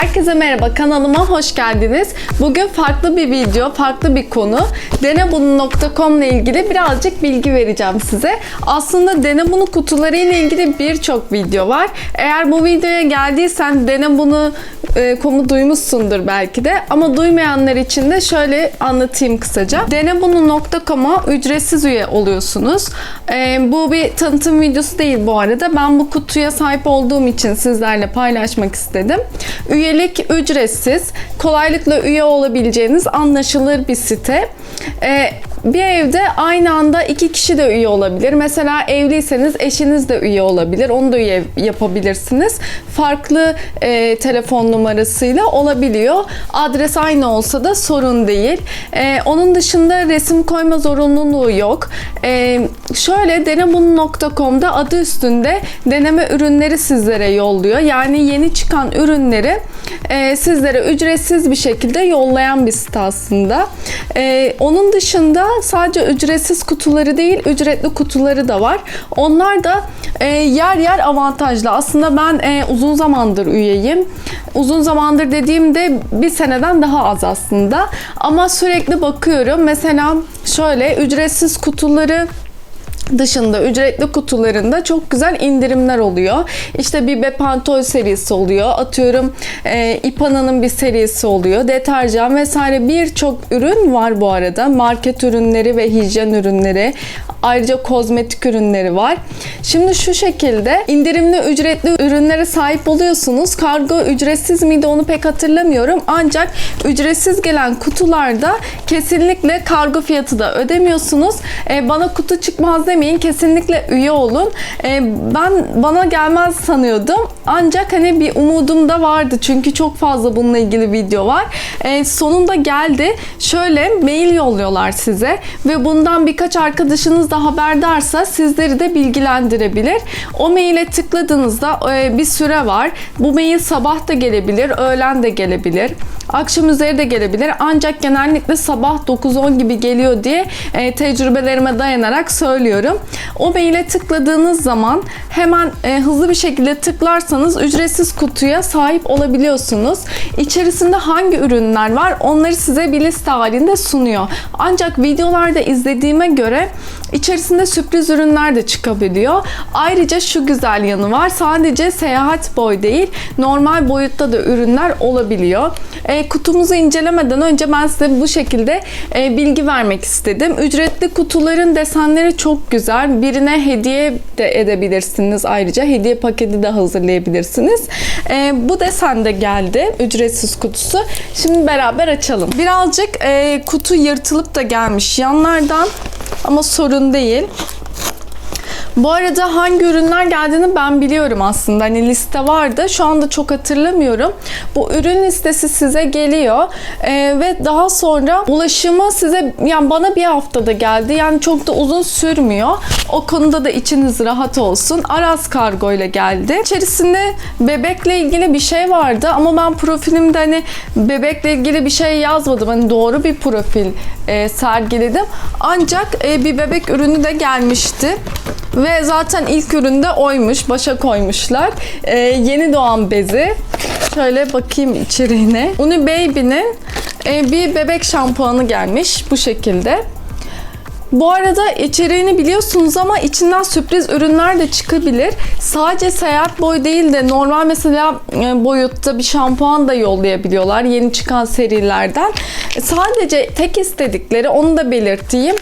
Herkese merhaba kanalıma hoş geldiniz. Bugün farklı bir video, farklı bir konu. Denebunu.com ile ilgili birazcık bilgi vereceğim size. Aslında Denebunu kutuları ile ilgili birçok video var. Eğer bu videoya geldiysen Denebunu.com'u duymuşsundur belki de. Ama duymayanlar için de şöyle anlatayım kısaca. Denebunu.com'a ücretsiz üye oluyorsunuz. Ee, bu bir tanıtım videosu değil bu arada. Ben bu kutuya sahip olduğum için sizlerle paylaşmak istedim. Üyelik ücretsiz. Kolaylıkla üye olabileceğiniz anlaşılır bir site. Ee, bir evde aynı anda iki kişi de üye olabilir. Mesela evliyseniz eşiniz de üye olabilir. Onu da üye yapabilirsiniz. Farklı e, telefon numarasıyla olabiliyor. Adres aynı olsa da sorun değil. E, onun dışında resim koyma zorunluluğu yok. E, şöyle denebunu.com'da adı üstünde deneme ürünleri sizlere yolluyor. Yani yeni çıkan ürünleri e, sizlere ücretsiz bir şekilde yollayan bir site aslında. E, onun dışında sadece ücretsiz kutuları değil, ücretli kutuları da var. Onlar da e, yer yer avantajlı. Aslında ben e, uzun zamandır üyeyim. Uzun zamandır dediğimde bir seneden daha az aslında. Ama sürekli bakıyorum. Mesela şöyle ücretsiz kutuları dışında ücretli kutularında çok güzel indirimler oluyor. İşte bir Bepantol serisi oluyor. Atıyorum e, Ipana'nın bir serisi oluyor. Deterjan vesaire birçok ürün var bu arada. Market ürünleri ve hijyen ürünleri. Ayrıca kozmetik ürünleri var. Şimdi şu şekilde indirimli ücretli ürünlere sahip oluyorsunuz. Kargo ücretsiz miydi onu pek hatırlamıyorum. Ancak ücretsiz gelen kutularda kesinlikle kargo fiyatı da ödemiyorsunuz. E, bana kutu çıkmaz demeyin. Kesinlikle üye olun. E, ben bana gelmez sanıyordum. Ancak hani bir umudum da vardı. Çünkü çok fazla bununla ilgili video var. E, sonunda geldi. Şöyle mail yolluyorlar size ve bundan birkaç arkadaşınız da haberdarsa sizleri de bilgilendirebilir. O maile tıkladığınızda e, bir süre var. Bu mail sabah da gelebilir, öğlen de gelebilir. Akşam üzeri de gelebilir. Ancak genellikle sabah 9-10 gibi geliyor diye e, tecrübelerime dayanarak söylüyorum. O maile tıkladığınız zaman hemen e, hızlı bir şekilde tıklarsanız ücretsiz kutuya sahip olabiliyorsunuz. İçerisinde hangi ürünler var onları size bir liste halinde sunuyor. Ancak videolarda izlediğime göre içerisinde sürpriz ürünler de çıkabiliyor. Ayrıca şu güzel yanı var. Sadece seyahat boy değil, normal boyutta da ürünler olabiliyor. E, kutumuzu incelemeden önce ben size bu şekilde e, bilgi vermek istedim. Ücretli kutuların desenleri çok güzel. Birine hediye de edebilirsiniz. Ayrıca hediye paketi de hazırlayabilirsiniz. E, bu desen de geldi. Ücretsiz kutusu. Şimdi beraber açalım. Birazcık e, kutu yırtılıp da gelmiş yanlardan. Ama sorun değil. Bu arada hangi ürünler geldiğini ben biliyorum aslında. Hani liste vardı. Şu anda çok hatırlamıyorum. Bu ürün listesi size geliyor. Ee, ve daha sonra ulaşımı size yani bana bir haftada geldi. Yani çok da uzun sürmüyor. O konuda da içiniz rahat olsun. Aras Kargo ile geldi. İçerisinde bebekle ilgili bir şey vardı ama ben profilimde hani bebekle ilgili bir şey yazmadım. Hani doğru bir profil e, sergiledim. Ancak e, bir bebek ürünü de gelmişti. Ve zaten ilk üründe oymuş. Başa koymuşlar. Ee, yeni doğan bezi. Şöyle bakayım içeriğine. Uni Baby'nin e, bir bebek şampuanı gelmiş bu şekilde. Bu arada içeriğini biliyorsunuz ama içinden sürpriz ürünler de çıkabilir. Sadece seyahat boy değil de normal mesela e, boyutta bir şampuan da yollayabiliyorlar yeni çıkan serilerden. Sadece tek istedikleri onu da belirteyim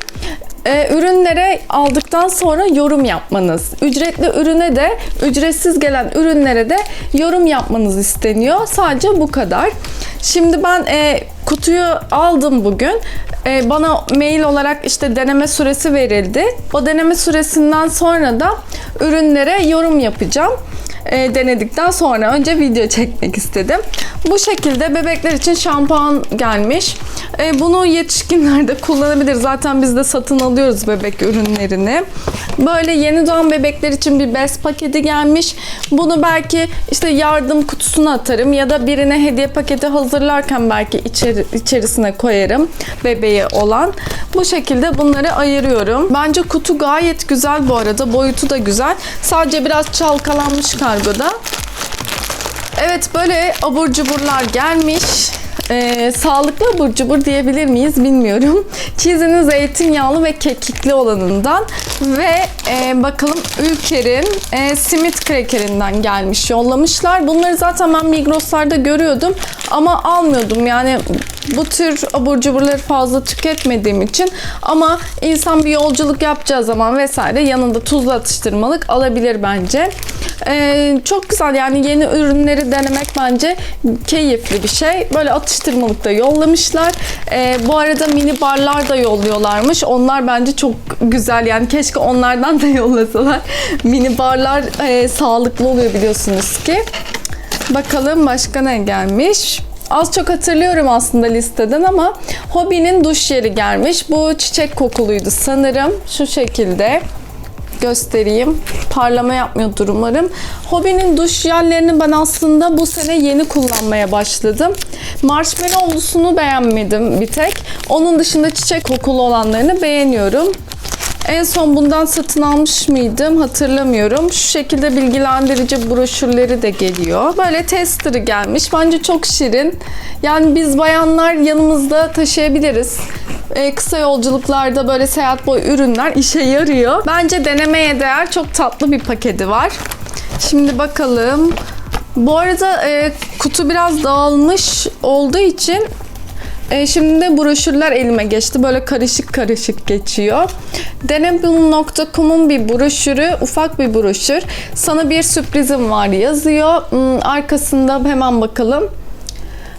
e, ürünlere aldıktan sonra yorum yapmanız. Ücretli ürüne de ücretsiz gelen ürünlere de yorum yapmanız isteniyor. Sadece bu kadar. Şimdi ben e, kutuyu aldım bugün. E, bana mail olarak işte deneme süresi verildi. O deneme süresinden sonra da ürünlere yorum yapacağım e, denedikten sonra önce video çekmek istedim. Bu şekilde bebekler için şampuan gelmiş. E, bunu yetişkinler de kullanabilir. Zaten biz de satın alıyoruz bebek ürünlerini. Böyle yeni doğan bebekler için bir bez paketi gelmiş. Bunu belki işte yardım kutusuna atarım ya da birine hediye paketi hazırlarken belki içeri, içerisine koyarım bebeği olan. Bu şekilde bunları ayırıyorum. Bence kutu gayet güzel bu arada. Boyutu da güzel. Sadece biraz çalkalanmış kargoda. Evet böyle abur cuburlar gelmiş. Ee, sağlıklı abur cubur diyebilir miyiz bilmiyorum. Cheezy'nin zeytinyağlı ve kekikli olanından ve e, bakalım Ülker'in e, simit krekerinden gelmiş yollamışlar. Bunları zaten ben Migros'larda görüyordum ama almıyordum yani bu tür abur cuburları fazla tüketmediğim için ama insan bir yolculuk yapacağı zaman vesaire yanında tuzlu atıştırmalık alabilir bence. Ee, çok güzel yani yeni ürünleri denemek bence keyifli bir şey. Böyle atıştırmalık da yollamışlar. Ee, bu arada mini barlar da yolluyorlarmış. Onlar bence çok güzel yani keşke onlardan da yollasalar. Mini barlar e, sağlıklı oluyor biliyorsunuz ki. Bakalım başka ne gelmiş? Az çok hatırlıyorum aslında listeden ama Hobby'nin duş jeli gelmiş. Bu çiçek kokuluydu sanırım. Şu şekilde göstereyim. Parlama yapmıyordur umarım. Hobby'nin duş jellerini ben aslında bu sene yeni kullanmaya başladım. Marshmallow'lusunu beğenmedim bir tek. Onun dışında çiçek kokulu olanlarını beğeniyorum. En son bundan satın almış mıydım hatırlamıyorum. Şu şekilde bilgilendirici broşürleri de geliyor. Böyle tester'ı gelmiş. Bence çok şirin. Yani biz bayanlar yanımızda taşıyabiliriz. Ee, kısa yolculuklarda böyle seyahat boyu ürünler işe yarıyor. Bence denemeye değer çok tatlı bir paketi var. Şimdi bakalım. Bu arada e, kutu biraz dağılmış olduğu için e, şimdi de broşürler elime geçti. Böyle karışık karışık geçiyor. Denebun.com'un bir broşürü, ufak bir broşür. Sana bir sürprizim var yazıyor. Hmm, Arkasında hemen bakalım.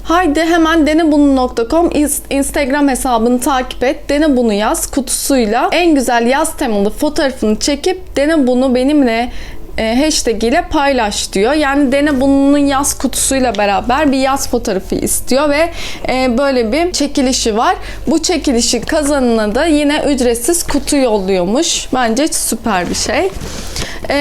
Haydi hemen denebunu.com Instagram hesabını takip et. Dene bunu yaz kutusuyla en güzel yaz temalı fotoğrafını çekip dene bunu benimle e, hashtag ile paylaş diyor. Yani Dene bunun yaz kutusuyla beraber bir yaz fotoğrafı istiyor ve e, böyle bir çekilişi var. Bu çekilişi kazanına da yine ücretsiz kutu yolluyormuş. Bence süper bir şey. E,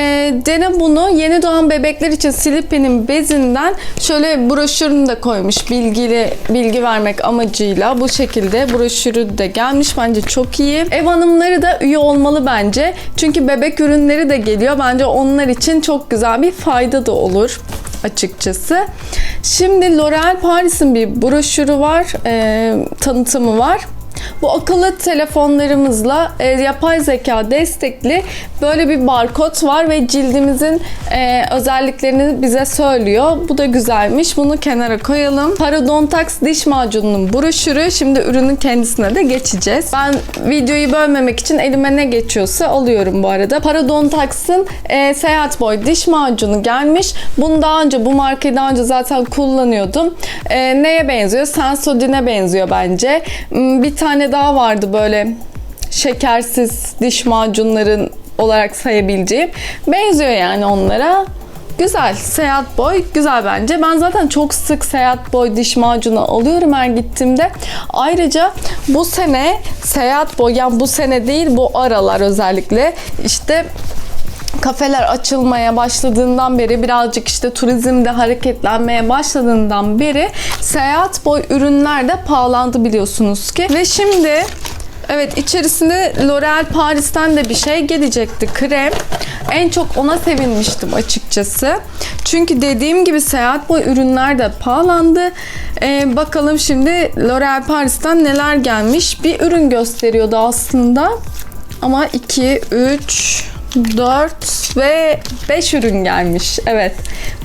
Dene bunu yeni doğan bebekler için Slippy'nin bezinden şöyle broşürünü de koymuş bilgili bilgi vermek amacıyla bu şekilde broşürü de gelmiş bence çok iyi. Ev hanımları da üye olmalı bence. Çünkü bebek ürünleri de geliyor. Bence onlar için çok güzel bir fayda da olur açıkçası. Şimdi L'Oreal Paris'in bir broşürü var, e, tanıtımı var. Bu akıllı telefonlarımızla e, yapay zeka destekli böyle bir barkod var ve cildimizin e, özelliklerini bize söylüyor. Bu da güzelmiş. Bunu kenara koyalım. Parodontax diş macununun broşürü. Şimdi ürünün kendisine de geçeceğiz. Ben videoyu bölmemek için elime ne geçiyorsa alıyorum bu arada. Parodontax'ın e, seyahat boy diş macunu gelmiş. Bunu daha önce bu markayı daha önce zaten kullanıyordum. E, neye benziyor? Sensodyne'e benziyor bence. Hmm, Bir tane daha vardı böyle şekersiz diş macunların olarak sayabileceğim. Benziyor yani onlara. Güzel. Seyahat boy güzel bence. Ben zaten çok sık seyahat boy diş macunu alıyorum her gittiğimde. Ayrıca bu sene seyahat boy yani bu sene değil bu aralar özellikle işte kafeler açılmaya başladığından beri birazcık işte turizmde hareketlenmeye başladığından beri seyahat boy ürünler de pahalandı biliyorsunuz ki. Ve şimdi Evet içerisinde L'Oreal Paris'ten de bir şey gelecekti krem. En çok ona sevinmiştim açıkçası. Çünkü dediğim gibi seyahat boyu ürünler de pahalandı. Ee, bakalım şimdi L'Oreal Paris'ten neler gelmiş. Bir ürün gösteriyordu aslında. Ama 2, 3, 4 ve 5 ürün gelmiş. Evet.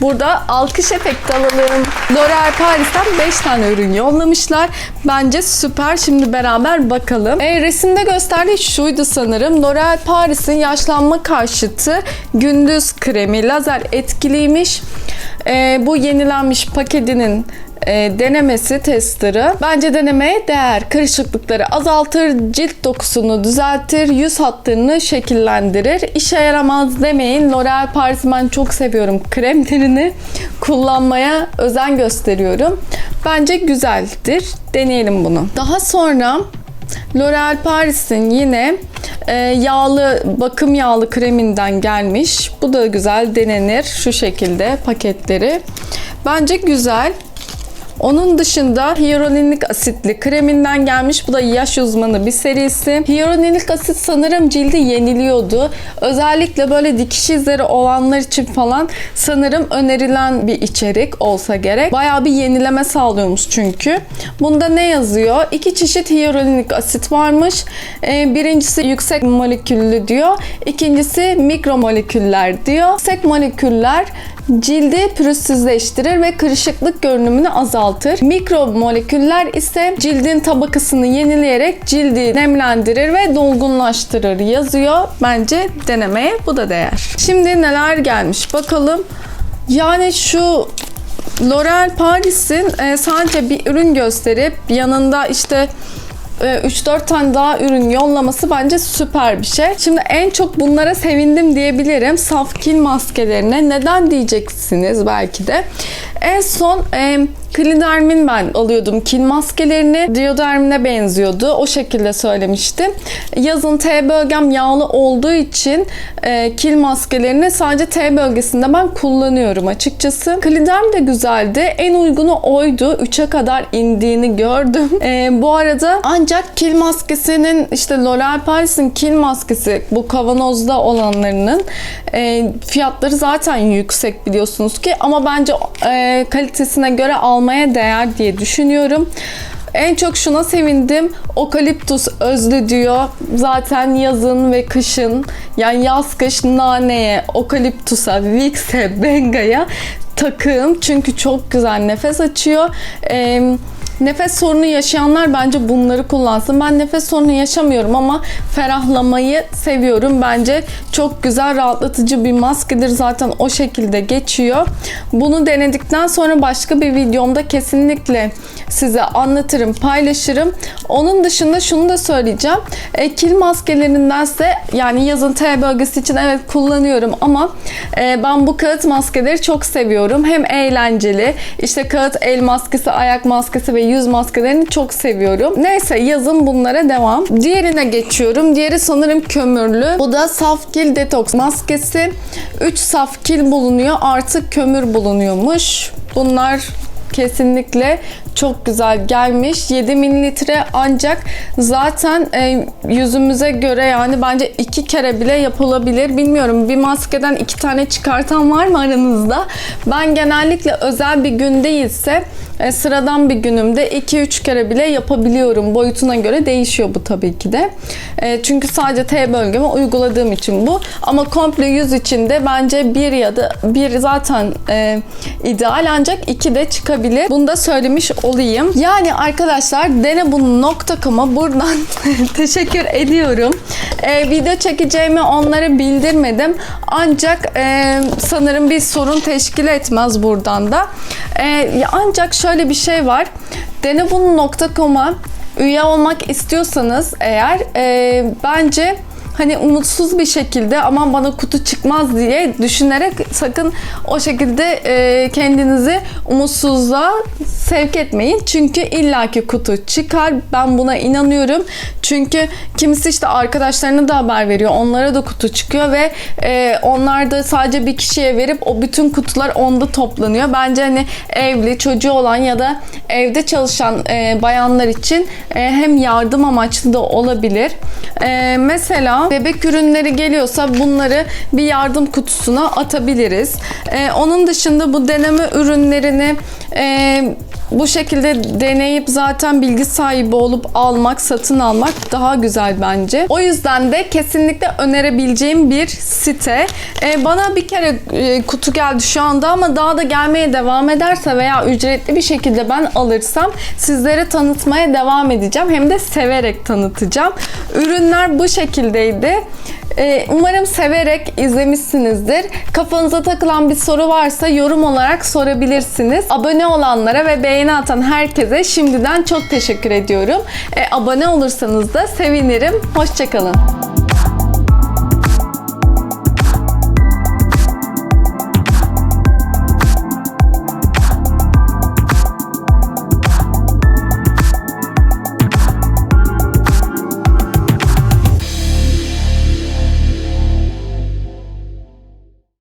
Burada alkış efekti alalım. L'Oreal Paris'ten 5 tane ürün yollamışlar. Bence süper. Şimdi beraber bakalım. E, resimde gösterdiği şuydu sanırım. L'Oreal Paris'in yaşlanma karşıtı gündüz kremi. Lazer etkiliymiş. E, bu yenilenmiş paketinin e, denemesi testerı. Bence denemeye değer. Kırışıklıkları azaltır, cilt dokusunu düzeltir, yüz hatlarını şekillendirir. İşe yaramaz demeyin. L'Oreal Paris ben çok seviyorum. Kremlerini kullanmaya özen gösteriyorum. Bence güzeldir. Deneyelim bunu. Daha sonra L'Oreal Paris'in yine e, yağlı bakım yağlı kreminden gelmiş. Bu da güzel denenir. Şu şekilde paketleri. Bence güzel. Onun dışında hyaluronik asitli kreminden gelmiş. Bu da yaş uzmanı bir serisi. Hyaluronik asit sanırım cildi yeniliyordu. Özellikle böyle dikiş izleri olanlar için falan sanırım önerilen bir içerik olsa gerek. Bayağı bir yenileme sağlıyormuş çünkü. Bunda ne yazıyor? İki çeşit hyaluronik asit varmış. Ee, birincisi yüksek moleküllü diyor. İkincisi mikro moleküller diyor. Yüksek moleküller cildi pürüzsüzleştirir ve kırışıklık görünümünü azaltır. Mikro moleküller ise cildin tabakasını yenileyerek cildi nemlendirir ve dolgunlaştırır yazıyor. Bence denemeye bu da değer. Şimdi neler gelmiş bakalım. Yani şu L'Oreal Paris'in e, sadece bir ürün gösterip yanında işte 3-4 tane daha ürün yollaması bence süper bir şey. Şimdi en çok bunlara sevindim diyebilirim. Saf kil maskelerine. Neden diyeceksiniz belki de. En son e, Klidermin ben alıyordum kil maskelerini. Diodermine benziyordu. O şekilde söylemiştim. Yazın T bölgem yağlı olduğu için e, kil maskelerini sadece T bölgesinde ben kullanıyorum açıkçası. Kliderm de güzeldi. En uygunu oydu. 3'e kadar indiğini gördüm. E, bu arada ancak kil maskesinin işte L'Oreal Paris'in kil maskesi bu kavanozda olanlarının e, fiyatları zaten yüksek biliyorsunuz ki ama bence e, kalitesine göre almaya değer diye düşünüyorum. En çok şuna sevindim. Okaliptus özlü diyor. Zaten yazın ve kışın yani yaz kış naneye, okaliptusa, Vicks'e, Benga'ya takım. Çünkü çok güzel nefes açıyor. Eee Nefes sorunu yaşayanlar bence bunları kullansın. Ben nefes sorunu yaşamıyorum ama ferahlamayı seviyorum. Bence çok güzel rahatlatıcı bir maskedir. Zaten o şekilde geçiyor. Bunu denedikten sonra başka bir videomda kesinlikle size anlatırım, paylaşırım. Onun dışında şunu da söyleyeceğim. E, kil maskelerindense yani yazın T bölgesi için evet kullanıyorum ama e, ben bu kağıt maskeleri çok seviyorum. Hem eğlenceli. İşte kağıt el maskesi, ayak maskesi ve yüz maskelerini çok seviyorum. Neyse yazın bunlara devam. Diğerine geçiyorum. Diğeri sanırım kömürlü. Bu da Safkil Detox maskesi. 3 safkil bulunuyor. Artık kömür bulunuyormuş. Bunlar kesinlikle çok güzel gelmiş. 7 mililitre ancak zaten e, yüzümüze göre yani bence iki kere bile yapılabilir. Bilmiyorum bir maskeden iki tane çıkartan var mı aranızda? Ben genellikle özel bir gün değilse e, sıradan bir günümde 2-3 kere bile yapabiliyorum. Boyutuna göre değişiyor bu tabii ki de. E, çünkü sadece T bölgeme uyguladığım için bu. Ama komple yüz içinde bence bir ya da bir zaten e, ideal ancak iki de çıkabilir. Bunu da söylemiş olayım. Yani arkadaşlar denebun.com'a buradan teşekkür ediyorum. E, video çekeceğimi onlara bildirmedim. Ancak e, sanırım bir sorun teşkil etmez buradan da. E, ancak şöyle bir şey var. Denebun.com'a üye olmak istiyorsanız eğer e, bence hani umutsuz bir şekilde aman bana kutu çıkmaz diye düşünerek sakın o şekilde e, kendinizi umutsuzluğa sevk etmeyin. Çünkü illaki kutu çıkar. Ben buna inanıyorum. Çünkü kimisi işte arkadaşlarına da haber veriyor. Onlara da kutu çıkıyor ve e, onlar da sadece bir kişiye verip o bütün kutular onda toplanıyor. Bence hani evli, çocuğu olan ya da evde çalışan e, bayanlar için e, hem yardım amaçlı da olabilir. E, mesela bebek ürünleri geliyorsa bunları bir yardım kutusuna atabiliriz. E, onun dışında bu deneme ürünlerini e, bu şekilde deneyip zaten bilgi sahibi olup almak, satın almak daha güzel bence. O yüzden de kesinlikle önerebileceğim bir site. Ee, bana bir kere e, kutu geldi şu anda ama daha da gelmeye devam ederse veya ücretli bir şekilde ben alırsam sizlere tanıtmaya devam edeceğim. Hem de severek tanıtacağım. Ürünler bu şekildeydi. Ee, umarım severek izlemişsinizdir. Kafanıza takılan bir soru varsa yorum olarak sorabilirsiniz. Abone olanlara ve beğeni atan herkese şimdiden çok teşekkür ediyorum. Ee, abone olursanız da sevinirim. Hoşçakalın.